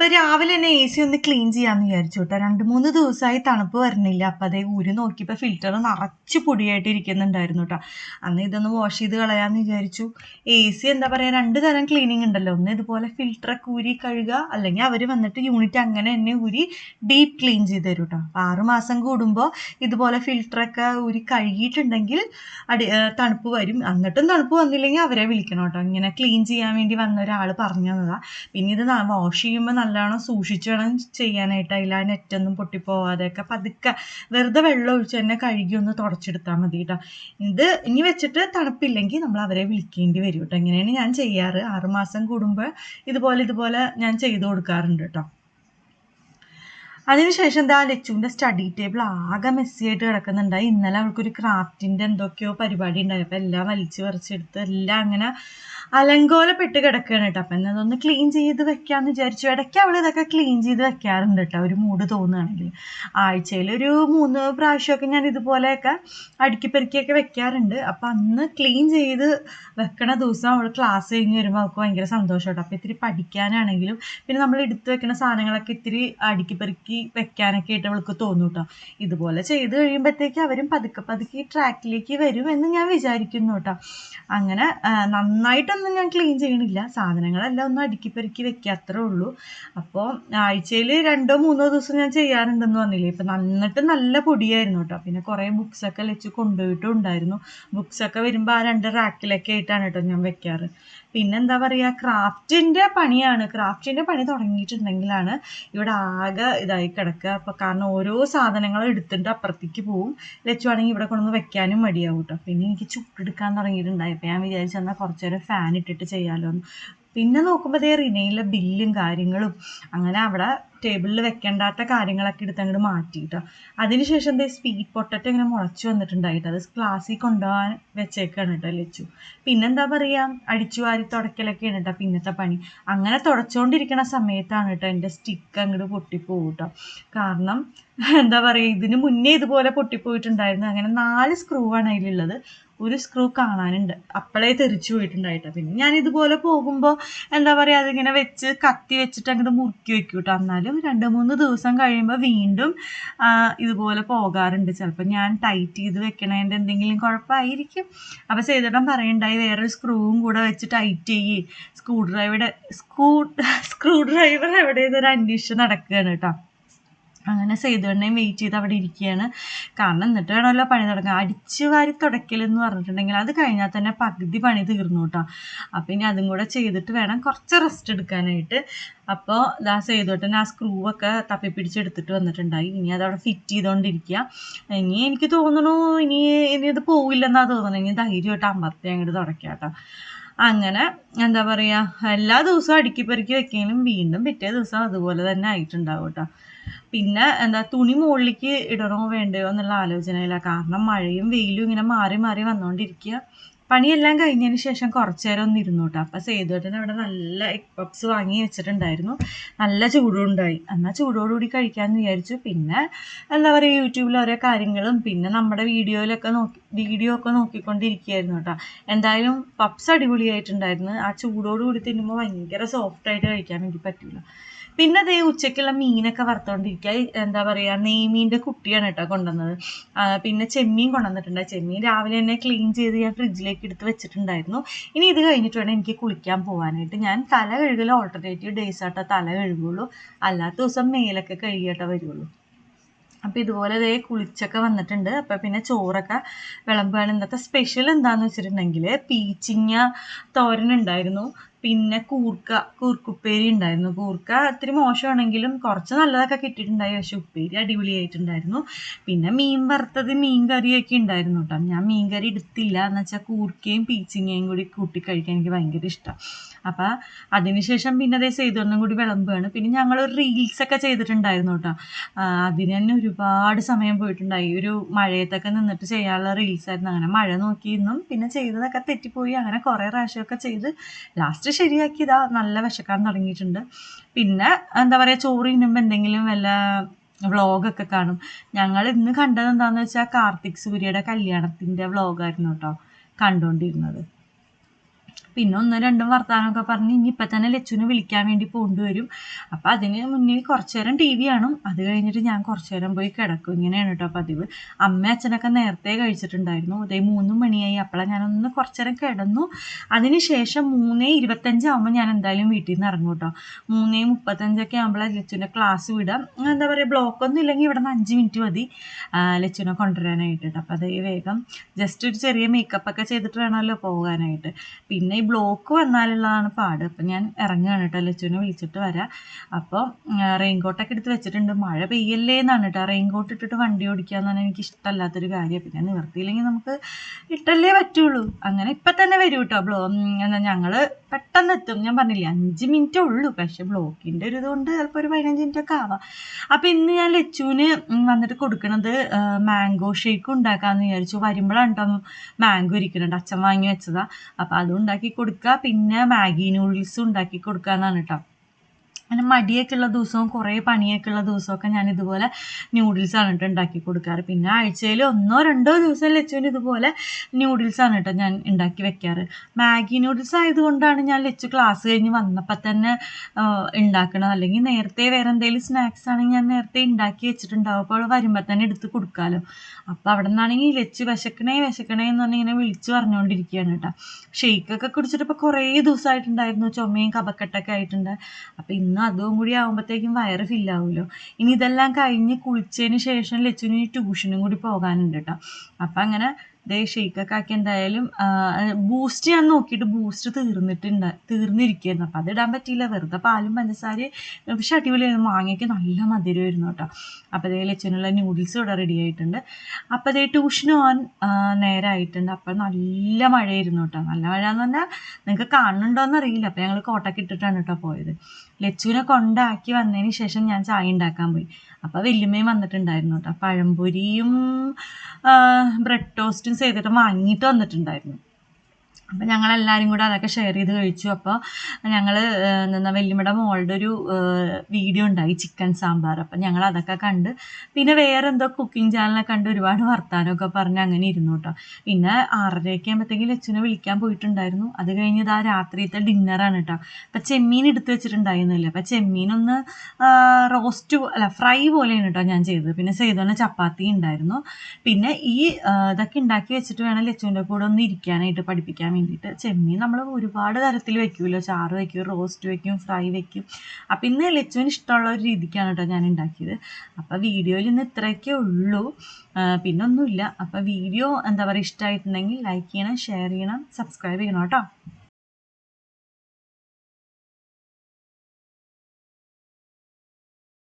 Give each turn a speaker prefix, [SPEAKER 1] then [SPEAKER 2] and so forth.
[SPEAKER 1] അപ്പൊ രാവിലെ തന്നെ എ സി ഒന്ന് ക്ലീൻ ചെയ്യാന്ന് വിചാരിച്ചു കേട്ടോ രണ്ട് മൂന്ന് ദിവസമായി തണുപ്പ് വരണില്ല. അപ്പൊ അതേ ഊരി നോക്കിയപ്പോ ഫിൽറ്റർ നിറച്ച് പൊടിയായിട്ട് ഇരിക്കുന്നുണ്ടായിരുന്നു കേട്ടോ അന്ന് ഇതൊന്ന് വാഷ് ചെയ്ത് കളയാന്ന് വിചാരിച്ചു. എ സി എന്താ പറയാ രണ്ട് തരം ക്ലീനിങ് ഉണ്ടല്ലോ. ഒന്ന് ഇതുപോലെ ഫിൽറ്ററൊക്കെ ഊരി കഴുകുക അല്ലെങ്കിൽ അവർ വന്നിട്ട് യൂണിറ്റ് അങ്ങനെ തന്നെ ഊരി ഡീപ്പ് ക്ലീൻ ചെയ്ത് തരും കേട്ടോ അപ്പൊ ആറുമാസം കൂടുമ്പോൾ ഇതുപോലെ ഫിൽറ്ററൊക്കെ ഊരി കഴുകിയിട്ടുണ്ടെങ്കിൽ അടി തണുപ്പ് വരും. എന്നിട്ടും തണുപ്പ് വന്നില്ലെങ്കിൽ അവരെ വിളിക്കണം കേട്ടോ ഇങ്ങനെ ക്ലീൻ ചെയ്യാൻ വേണ്ടി വന്ന ഒരാൾ പറഞ്ഞു തന്നതാ. പിന്നെ ഇത് വാഷ് ചെയ്യുമ്പോൾ നല്ലോണം സൂക്ഷിച്ച് വേണം ചെയ്യാനായിട്ട് അതിൽ ആ നെറ്റൊന്നും പൊട്ടിപ്പോവാതെയൊക്കെ പതുക്കെ വെറുതെ വെള്ളം ഒഴിച്ച് തന്നെ കഴുകി ഒന്ന് തുടച്ചെടുത്താൽ മതി കേട്ടോ. ഇത് ഇനി വെച്ചിട്ട് തണുപ്പില്ലെങ്കിൽ നമ്മൾ അവരെ വിളിക്കേണ്ടി വരും കേട്ടോ. ഇങ്ങനെയാണ് ഞാൻ ചെയ്യാറ്. ആറുമാസം കൂടുമ്പോൾ ഇതുപോലെ ഇതുപോലെ ഞാൻ ചെയ്തു കൊടുക്കാറുണ്ട് കേട്ടോ. അതിനുശേഷം എന്താ ലച്ചുവിന്റെ സ്റ്റഡി ടേബിൾ ആകെ മെസ്സിയായിട്ട് ആയിട്ട് കിടക്കുന്നുണ്ടായി ഇന്നലെ അവൾക്കൊരു ക്രാഫ്റ്റിന്റെ എന്തൊക്കെയോ പരിപാടി ഉണ്ടായി. അപ്പോൾ എല്ലാം വലിച്ചു പറിച്ചെടുത്ത് എല്ലാം അങ്ങനെ അലങ്കോലപ്പെട്ട് കിടക്കുകയാണ് കേട്ടോ. അപ്പം എന്നതൊന്ന് ക്ലീൻ ചെയ്ത് വെക്കാമെന്ന് വിചാരിച്ചു. ഇടയ്ക്ക് അവൾ ഇതൊക്കെ ക്ലീൻ ചെയ്ത് വെക്കാറുണ്ട് കേട്ടോ. ഒരു മൂഡ് തോന്നുകയാണെങ്കിൽ. ആഴ്ചയിൽ ഒരു മൂന്ന് പ്രാവശ്യമൊക്കെ ഞാൻ ഇതുപോലെയൊക്കെ അടുക്കി പെറുക്കിയൊക്കെ വെക്കാറുണ്ട്. അപ്പം അന്ന് ക്ലീൻ ചെയ്ത് വെക്കണ ദിവസം അവൾ ക്ലാസ് കഴിഞ്ഞ് വരുമ്പോൾ അവൾക്ക് ഭയങ്കര സന്തോഷം കേട്ടോ. അപ്പം ഇത്തിരി പഠിക്കാനാണെങ്കിലും പിന്നെ നമ്മൾ എടുത്ത് വെക്കുന്ന സാധനങ്ങളൊക്കെ ഇത്തിരി അടുക്കി പെറുക്കി വെക്കാനൊക്കെ ആയിട്ട് അവൾക്ക് തോന്നും കേട്ടോ. ഇതുപോലെ ചെയ്ത് കഴിയുമ്പോഴത്തേക്ക് അവരും പതുക്കെ പതുക്കെ ഈ ട്രാക്കിലേക്ക് വരും എന്ന് ഞാൻ വിചാരിക്കുന്നു കേട്ടോ. അങ്ങനെ ആ, നന്നായിട്ടൊന്നും ഞാൻ ക്ലീൻ ചെയ്യണില്ല. സാധനങ്ങളെല്ലാം ഒന്ന് അടുക്കി പെറുക്കി വെക്കുക അത്രേ ഉള്ളൂ. അപ്പോൾ ആഴ്ചയിൽ രണ്ടോ മൂന്നോ ദിവസം ഞാൻ ചെയ്യാറുണ്ടെന്ന് പറഞ്ഞില്ലേ? ഇപ്പം നന്നിട്ട് നല്ല പൊടിയായിരുന്നു കേട്ടോ പിന്നെ കുറേ ബുക്സൊക്കെ വെച്ച് കൊണ്ടുപോയിട്ടും ഉണ്ടായിരുന്നു ബുക്സൊക്കെ വരുമ്പോൾ ആ രണ്ട് റാക്കിലൊക്കെ ആയിട്ടാണ് കേട്ടോ ഞാൻ വെക്കാറ്. പിന്നെ എന്താ പറയുക ക്രാഫ്റ്റിന്റെ പണിയാണ്. ക്രാഫ്റ്റിന്റെ പണി തുടങ്ങിയിട്ടുണ്ടെങ്കിലാണ് ഇവിടെ ആകെ ഇതായി കിടക്കുക. അപ്പോൾ കാരണം ഓരോ സാധനങ്ങൾ എടുത്തിട്ട് അപ്പുറത്തേക്ക് പോവും. ലച്ചുവാണെങ്കിൽ ഇവിടെ കൊണ്ടുവന്ന് വെക്കാനും മടിയാവും കേട്ടോ. പിന്നെ എനിക്ക് ചുട്ടെടുക്കാൻ തുടങ്ങിയിട്ടുണ്ടായി അപ്പോൾ ഞാൻ വിചാരിച്ചു എന്നാൽ കുറച്ച് നേരം ഫാൻ ഇട്ടിട്ട് ചെയ്യാമല്ലോ എന്ന് പിന്നെ നോക്കുമ്പോൾ ദേ റിനയിലെ ബില്ലും കാര്യങ്ങളും. അങ്ങനെ അവിടെ ടേബിളിൽ വെക്കേണ്ടാത്ത കാര്യങ്ങളൊക്കെ എടുത്ത് അങ്ങോട്ട് മാറ്റിയിട്ടോ. അതിനുശേഷം ദേ സ്വീറ്റ് പൊട്ടറ്റോ ഇങ്ങനെ മുളച്ചു വന്നിട്ടുണ്ടായിട്ട്. അത് ക്ലാസ്സിൽ കൊണ്ടുപോകാൻ വെച്ചേക്കാണ് കേട്ടോ ലച്ചു. പിന്നെന്താ പറയുക അടിച്ചു വാരി തുടക്കലൊക്കെയാണ് കേട്ടോ പിന്നത്തെ പണി. അങ്ങനെ തുടച്ചുകൊണ്ടിരിക്കുന്ന സമയത്താണ് കേട്ടോ എന്റെ സ്റ്റിക്ക് അങ്ങോട്ട് പൊട്ടിപ്പോകും കേട്ടോ കാരണം എന്താ പറയുക ഇതിന് മുന്നേ ഇതുപോലെ പൊട്ടിപ്പോയിട്ടുണ്ടായിരുന്നു. അങ്ങനെ നാല് സ്ക്രൂ ആണ് അതിലുള്ളത്. ഒരു സ്ക്രൂ കാണാനുണ്ട്. അപ്പോഴേ തെറിച്ചു പോയിട്ടുണ്ടായിട്ട്. പിന്നെ ഞാൻ ഇതുപോലെ പോകുമ്പോൾ എന്താ പറയുക അതിങ്ങനെ വെച്ച് കത്തി വെച്ചിട്ട് അങ്ങോട്ട് മുറുക്കി വെക്കും കേട്ടോ എന്നാലും രണ്ട് മൂന്ന് ദിവസം കഴിയുമ്പോൾ വീണ്ടും ഇതുപോലെ പോകാറുണ്ട്. ചിലപ്പോൾ ഞാൻ ടൈറ്റ് ചെയ്ത് വെക്കണതിന്റെ എന്തെങ്കിലും കുഴപ്പമായിരിക്കും അപ്പോൾ ചെയ്തിടം പറയണ്ടായി വേറൊരു സ്ക്രൂവും കൂടെ വെച്ച് ടൈറ്റ് ചെയ്യേ. സ്ക്രൂ ഡ്രൈവറുടെ സ്ക്രൂ സ്ക്രൂ ഡ്രൈവർ എവിടെയെന്നൊരു അന്വേഷണം നടക്കുകയാണ് കേട്ടോ. അങ്ങനെ സേതുവണ്ണയും വെയിറ്റ് ചെയ്ത് അവിടെ ഇരിക്കുകയാണ്. കാരണം എന്നിട്ട് വേണമല്ലോ പണി തുടങ്ങാൻ. അടിച്ചു വാരി തുടക്കൽ എന്ന് പറഞ്ഞിട്ടുണ്ടെങ്കിൽ അത് കഴിഞ്ഞാൽ തന്നെ പകുതി പണി തീർന്നു കേട്ടോ. അപ്പം ഇനി അതും കൂടെ ചെയ്തിട്ട് വേണം കുറച്ച് റെസ്റ്റ് എടുക്കാനായിട്ട്. അപ്പോൾ ആ സേതുവട്ടൻ ആ സ്ക്രൂ ഒക്കെ തപ്പി പിടിച്ചെടുത്തിട്ട് വന്നിട്ടുണ്ടായി. ഇനി അതവിടെ ഫിറ്റ് ചെയ്തുകൊണ്ടിരിക്കുക ഇനി എനിക്ക് തോന്നുന്നു ഇനി ഇനി ഇത് പോവില്ലെന്നാണ് തോന്നുന്നു. ഇനി ധൈര്യമായിട്ട് അമ്പത്തി അങ്ങോട്ട് തുടക്കാം കേട്ടോ. അങ്ങനെ എന്താ പറയുക എല്ലാ ദിവസവും അടുക്കി പെറുക്കി വീണ്ടും പിറ്റേ ദിവസം അതുപോലെ തന്നെ ആയിട്ടുണ്ടാവും കേട്ടോ. പിന്നെ എന്താ തുണി മുകളിലേക്ക് ഇടണോ വേണ്ടയോ എന്നുള്ള ആലോചനയിലാണ് കാരണം മഴയും വെയിലും ഇങ്ങനെ മാറി മാറി വന്നുകൊണ്ടിരിക്കുക പണിയെല്ലാം കഴിഞ്ഞതിന് ശേഷം കുറച്ചു നേരം ഒന്ന് ഇരുന്നു കേട്ടോ. അപ്പം സേതുവേട്ടൻ അവിടെ നല്ല എഗ് പപ്സ് വാങ്ങി വെച്ചിട്ടുണ്ടായിരുന്നു. നല്ല ചൂടുണ്ടായി. എന്നാൽ ചൂടോടുകൂടി കഴിക്കാമെന്ന് വിചാരിച്ചു. പിന്നെ എന്താ പറയുക യൂട്യൂബിൽ ഓരോ കാര്യങ്ങളും പിന്നെ നമ്മുടെ വീഡിയോയിലൊക്കെ നോക്കി വീഡിയോ ഒക്കെ നോക്കിക്കൊണ്ടിരിക്കുകയായിരുന്നു കേട്ടോ. എന്തായാലും പപ്സ് അടിപൊളിയായിട്ടുണ്ടായിരുന്നു. ആ ചൂടോടുകൂടി തിന്നുമ്പോൾ ഭയങ്കര സോഫ്റ്റായിട്ട് കഴിക്കാൻ വേണ്ടി പറ്റില്ല പിന്നെ അതേ ഉച്ചയ്ക്കുള്ള മീനൊക്കെ വറുത്തോണ്ടിരിക്കുക. എന്താ പറയുക നെയ്മീന്റെ കുട്ടിയാണ് കേട്ടോ കൊണ്ടുവന്നത്. പിന്നെ ചെമ്മീൻ കൊണ്ടുവന്നിട്ടുണ്ട്. ചെമ്മീൻ രാവിലെ തന്നെ ക്ലീൻ ചെയ്ത് ഞാൻ ഫ്രിഡ്ജിലേക്ക് എടുത്ത് വെച്ചിട്ടുണ്ടായിരുന്നു. ഇനി ഇത് കഴിഞ്ഞിട്ട് വേണം എനിക്ക് കുളിക്കാൻ പോകാനായിട്ട് ഞാൻ തല കഴുകൽ ഓൾട്ടർനേറ്റീവ് ഡേയ്സ് ആട്ടോ തല കഴുകുള്ളൂ. അല്ലാത്ത ദിവസം മേലൊക്കെ കഴുകിയിട്ടോ വരുള്ളൂ. അപ്പോൾ ഇതുപോലെ ഇതേ കുളിച്ചൊക്കെ വന്നിട്ടുണ്ട്. അപ്പോൾ പിന്നെ ചോറൊക്കെ വിളമ്പുകയാണ്. ഇന്നത്തെ സ്പെഷ്യൽ എന്താണെന്ന് വെച്ചിട്ടുണ്ടെങ്കിൽ പീച്ചിങ്ങ തോരൻ ഉണ്ടായിരുന്നു. പിന്നെ കൂർക്ക കൂർക്കുപ്പേരി ഉണ്ടായിരുന്നു. കൂർക്ക ഇത്തിരി മോശമാണെങ്കിലും കുറച്ച് നല്ലതൊക്കെ കിട്ടിയിട്ടുണ്ടായി. പക്ഷെ ഉപ്പേരി അടിപൊളിയായിട്ടുണ്ടായിരുന്നു. പിന്നെ മീൻ വറുത്തത് മീൻ കറിയൊക്കെ ഉണ്ടായിരുന്നു കേട്ടോ. ഞാൻ മീൻ കറി എടുത്തില്ല എന്ന് വെച്ചാൽ കൂർക്കയും പീച്ചിങ്ങയും കൂടി കൂട്ടി കഴിക്കാൻ എനിക്ക് ഭയങ്കര ഇഷ്ടം. അപ്പം അതിനുശേഷം പിന്നെ അതേ സേതുവണ്ണം കൂടി വിളമ്പുകയാണ്. പിന്നെ ഞങ്ങൾ റീൽസൊക്കെ ചെയ്തിട്ടുണ്ടായിരുന്നു കേട്ടോ അതിന് തന്നെ ഒരുപാട് സമയം പോയിട്ടുണ്ടായി. ഒരു മഴയത്തൊക്കെ നിന്നിട്ട് ചെയ്യാനുള്ള റീൽസ് ആയിരുന്നു. അങ്ങനെ മഴ നോക്കിയിരുന്നും പിന്നെ ചെയ്തതൊക്കെ തെറ്റിപ്പോയി. അങ്ങനെ കുറേ പ്രാവശ്യമൊക്കെ ചെയ്ത് ലാസ്റ്റ് ശരിയാക്കിയതാ. നല്ല വിശക്കാൻ തുടങ്ങിയിട്ടുണ്ട്. പിന്നെ എന്താ പറയുക ചോറ് ഇന്നുമ്പോ എന്തെങ്കിലും വല്ല വ്ളോഗൊക്കെ കാണും. ഞങ്ങൾ ഇന്ന് കണ്ടത് എന്താണെന്ന് വെച്ചാൽ കാർത്തിക് സൂര്യയുടെ കല്യാണത്തിന്റെ വ്ളോഗായിരുന്നു കേട്ടോ കണ്ടുകൊണ്ടിരുന്നത് പിന്നെ ഒന്നും രണ്ടും വർത്താനമൊക്കെ പറഞ്ഞ് ഇനി ഇപ്പം തന്നെ ലച്ചുവിനെ വിളിക്കാൻ വേണ്ടി പോകേണ്ടി വരും അപ്പം അതിന് മുന്നേ കുറച്ച് നേരം ടി വി കാണും. അത് കഴിഞ്ഞിട്ട് ഞാൻ കുറച്ച് നേരം പോയി കിടക്കും. ഇങ്ങനെയാണ് കേട്ടോ പതിവ്. അമ്മ അച്ഛനൊക്കെ നേരത്തെ കഴിച്ചിട്ടുണ്ടായിരുന്നു. അതേ മൂന്ന് മണിയായി. അപ്പോഴാണ് ഞാനൊന്ന് കുറച്ച് നേരം കിടന്നു. അതിനുശേഷം മൂന്നേ ഇരുപത്തഞ്ചാകുമ്പോൾ ഞാൻ എന്തായാലും വീട്ടിൽ നിന്ന് ഇറങ്ങും കേട്ടോ മൂന്നേ മുപ്പത്തഞ്ചൊക്കെ ആകുമ്പോഴാണ് ലച്ചുവിന്റെ ക്ലാസ് വിടാം. എന്താ പറയുക ബ്ലോക്കൊന്നും ഇല്ലെങ്കിൽ ഇവിടെ നിന്ന് അഞ്ച് മിനിറ്റ് മതി ലച്ചുവിനെ കൊണ്ടുവരാനായിട്ട് കേട്ടോ അപ്പോൾ അതേ വേഗം ജസ്റ്റ് ഒരു ചെറിയ മേക്കപ്പ് ഒക്കെ ചെയ്തിട്ട് വേണമല്ലോ പോകാനായിട്ട്. പിന്നെ ഈ ബ്ലോക്ക് വന്നാലുള്ളതാണ് പാട്. അപ്പം ഞാൻ ഇറങ്ങുകയാണ് കേട്ടോ. ലച്ചുവിനെ വിളിച്ചിട്ട് വരാം. അപ്പോൾ റെയിൻകോട്ടൊക്കെ എടുത്ത് വെച്ചിട്ടുണ്ട്. മഴ പെയ്യല്ലേ എന്നാണ് കേട്ടോ. റെയിൻകോട്ട് ഇട്ടിട്ട് വണ്ടി ഓടിക്കുക എന്നാണ് എനിക്ക് ഇഷ്ടമല്ലാത്തൊരു കാര്യം പിന്നെ നിവർത്തിയില്ലെങ്കിൽ നമുക്ക് ഇട്ടല്ലേ പറ്റുള്ളൂ. അങ്ങനെ ഇപ്പം തന്നെ വരും കേട്ടോ ബ്ലോ ഞങ്ങൾ പെട്ടെന്ന് എത്തും. ഞാൻ പറഞ്ഞില്ലേ അഞ്ച് മിനിറ്റേ ഉള്ളൂ. പക്ഷേ ബ്ലോക്കിന്റെ ഒരു ഇതുകൊണ്ട് ചിലപ്പോൾ ഒരു പതിനഞ്ച് മിനിറ്റ് ഒക്കെ ആവാം. അപ്പോൾ ഇന്ന് ഞാൻ ലച്ചുവിന് വന്നിട്ട് കൊടുക്കണത് മാംഗോ ഷേക്ക് ഉണ്ടാക്കാമെന്ന് വിചാരിച്ചു. വരുമ്പോഴാണ് കേട്ടോ മാംഗോ ഇരിക്കുന്നുണ്ട് അച്ഛൻ വാങ്ങി വെച്ചതാ. അപ്പോൾ അതും ഉണ്ടാക്കി കൊടുക്കുക. പിന്നെ മാഗി നൂഡിൽസും ഉണ്ടാക്കി കൊടുക്കുക എന്നാണ് കേട്ടോ അങ്ങനെ മടിയൊക്കെ ഉള്ള ദിവസവും കുറേ പണിയൊക്കെ ഉള്ള ദിവസമൊക്കെ ഞാൻ ഇതുപോലെ നൂഡിൽസാണ് കേട്ടോ ഉണ്ടാക്കി കൊടുക്കാറ്. പിന്നെ ആഴ്ചയിൽ ഒന്നോ രണ്ടോ ദിവസം ലച്ചുവിന് ഇതുപോലെ ന്യൂഡിൽസ് ആണ് കേട്ടോ ഞാൻ ഉണ്ടാക്കി വെക്കാറ്. മാഗി ന്യൂഡിൽസ് ആയതുകൊണ്ടാണ് ഞാൻ ലച്ചു ക്ലാസ് കഴിഞ്ഞ് വന്നപ്പോൾ തന്നെ ഉണ്ടാക്കണത്. അല്ലെങ്കിൽ നേരത്തെ വേറെ എന്തെങ്കിലും സ്നാക്സ് ആണെങ്കിൽ ഞാൻ നേരത്തെ ഉണ്ടാക്കി വെച്ചിട്ടുണ്ടാവും. അപ്പോൾ വരുമ്പോൾ തന്നെ എടുത്ത് കൊടുക്കാമല്ലോ അപ്പോൾ അവിടെ നിന്നാണെങ്കിൽ ലച്ചു വിശക്കണേ വിശക്കണേ എന്ന് പറഞ്ഞ് ഇങ്ങനെ വിളിച്ച് പറഞ്ഞുകൊണ്ടിരിക്കുകയാണ് കേട്ടോ ഷെയ്ക്കൊക്കെ കുടിച്ചിട്ട് ഇപ്പോൾ കുറേ ദിവസമായിട്ടുണ്ടായിരുന്നു ചുമയും കപക്കെട്ടൊക്കെ ആയിട്ടുണ്ട്. അപ്പോൾ ഇന്ന് അതും കൂടി ആകുമ്പോഴത്തേക്കും വയറ് ഫില്ലാവുമല്ലോ ഇനി ഇതെല്ലാം കഴിഞ്ഞ് കുളിച്ചതിന് ശേഷം ലച്ചുവിന് ട്യൂഷനും കൂടി പോകാനുണ്ട് കേട്ടോ അപ്പം അങ്ങനെ ദേ ഷെയ്ക്കൊക്കെ എന്തായാലും ബൂസ്റ്റ് ഞാൻ നോക്കിയിട്ട് ബൂസ്റ്റ് തീർന്നിട്ടുണ്ട് തീർന്നിരിക്കുകയായിരുന്നു. അപ്പം അത് ഇടാൻ പറ്റിയില്ല വെറുതെ പാലും പഞ്ചസാരയും പക്ഷെ അടിപൊളിയായിരുന്നു. മാങ്ങയ്ക്ക് നല്ല മധുരമായിരുന്നു കേട്ടോ. അപ്പോൾ അതേ ലച്ചനുള്ള നൂഡിൽസ് ഇവിടെ റെഡി ആയിട്ടുണ്ട്. അപ്പോൾ അതേ ട്യൂഷന് പോകാൻ നേരമായിട്ടുണ്ട് അപ്പം നല്ല മഴയായിരുന്നു കേട്ടോ. നല്ല മഴ എന്ന് പറഞ്ഞാൽ നിങ്ങൾക്ക് കാണുന്നുണ്ടോയെന്ന് അറിയില്ല. അപ്പം ഞങ്ങൾ കോട്ടൊക്കെ ഇട്ടിട്ടാണ് കേട്ടോ പോയത്. ലച്ചുവിനെ കൊണ്ടാക്കി വന്നതിന് ശേഷം ഞാൻ ചായ ഉണ്ടാക്കാൻ പോയി. അപ്പോൾ വല്യമ്മയും വന്നിട്ടുണ്ടായിരുന്നു കേട്ടോ. പഴംപൊരിയും ബ്രെഡ് ടോസ്റ്റും ചെയ്തിട്ട് വാങ്ങിയിട്ട് വന്നിട്ടുണ്ടായിരുന്നു. അപ്പം ഞങ്ങളെല്ലാവരും കൂടെ അതൊക്കെ ഷെയർ ചെയ്ത് കഴിച്ചു. അപ്പോൾ ഞങ്ങൾ എന്താ വല്യമ്മയുടെ മോളുടെ ഒരു വീഡിയോ ഉണ്ടായി ചിക്കൻ സാമ്പാർ. അപ്പം ഞങ്ങൾ അതൊക്കെ കണ്ട് പിന്നെ വേറെ എന്തോ കുക്കിംഗ് ചാനലൊക്കെ കണ്ട് ഒരുപാട് വർത്താനമൊക്കെ പറഞ്ഞ് അങ്ങനെ ഇരുന്നു കേട്ടോ പിന്നെ ആറരയൊക്കെ ആകുമ്പോഴത്തേക്കും ലച്ചുനെ വിളിക്കാൻ പോയിട്ടുണ്ടായിരുന്നു. അത് കഴിഞ്ഞ് ഇതാ രാത്രിയത്തെ ഡിന്നറാണ് കേട്ടോ അപ്പം ചെമ്മീൻ എടുത്ത് വെച്ചിട്ടുണ്ടായിരുന്നില്ല. അപ്പം ചെമ്മീനൊന്ന് റോസ്റ്റ് അല്ല ഫ്രൈ പോലെയാണ് കേട്ടോ ഞാൻ ചെയ്തത്. പിന്നെ ചെയ്തോന്നെ ചപ്പാത്തി ഉണ്ടായിരുന്നു. പിന്നെ ഈ ഇതൊക്കെ ഉണ്ടാക്കി വെച്ചിട്ട് വേണം ലച്ചുവിന്റെ കൂടെ ഒന്ന് ഇരിക്കാനായിട്ട് പഠിപ്പിക്കാൻ വേണ്ടിയിട്ട്. ചെമ്മീൻ നമ്മൾ ഒരുപാട് തരത്തിൽ വെക്കുമല്ലോ ചാറ് വെക്കും റോസ്റ്റ് വെക്കും ഫ്രൈ വെക്കും. അപ്പം ഇന്ന് ലച്ചുവിന് ഇഷ്ടമുള്ള ഒരു രീതിക്കാണ് കേട്ടോ ഞാൻ ഉണ്ടാക്കിയത് അപ്പോൾ വീഡിയോയിൽ ഇന്ന് ഇത്രയൊക്കെ ഉള്ളൂ. പിന്നെ ഒന്നുമില്ല. അപ്പോൾ വീഡിയോ എന്താ പറയുക ഇഷ്ടമായിട്ടുണ്ടെങ്കിൽ ലൈക്ക് ചെയ്യണം ഷെയർ ചെയ്യണം സബ്സ്ക്രൈബ് ചെയ്യണം കേട്ടോ